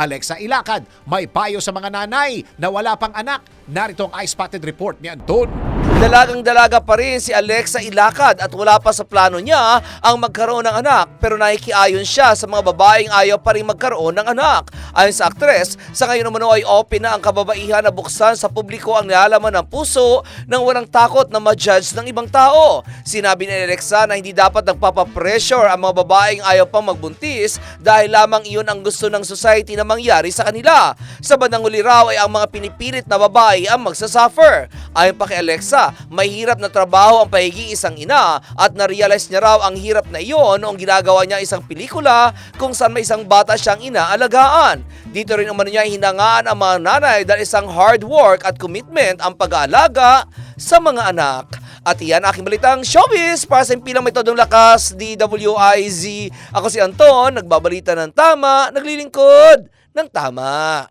Alexa Ilacad, may payo sa mga nanay na wala pang anak. Narito ang eye-spotted report ni Anton. Dalagang dalaga pa rin si Alexa Ilacad at wala pa sa plano niya ang magkaroon ng anak pero nakikiayon siya sa mga babaeng ayaw pa rin magkaroon ng anak. Ayon sa aktres, sa ngayon naman ay open na ang kababaihan na buksan sa publiko ang nilalaman ng puso nang walang takot na ma-judge ng ibang tao. Sinabi ni Alexa na hindi dapat nagpapapressure ang mga babaeng ayaw pang magbuntis dahil lamang iyon ang gusto ng society na mangyari sa kanila. Sa bandang huli raw ay ang mga pinipilit na babae ang magsasuffer. Ayon pa kay Alexa, mahirap na trabaho ang pagiging isang ina at na-realize niya raw ang hirap na iyon noong ginagawa niya isang pelikula kung saan may isang bata siyang inaalagaan. Dito rin umano niya hinangaan ang mga nanay dahil isang hard work at commitment ang pag-aalaga sa mga anak. At iyan aking balitang showbiz para sa impilang may todong lakas, DWIZ. Ako si Anton, nagbabalita ng tama, naglilingkod ng tama.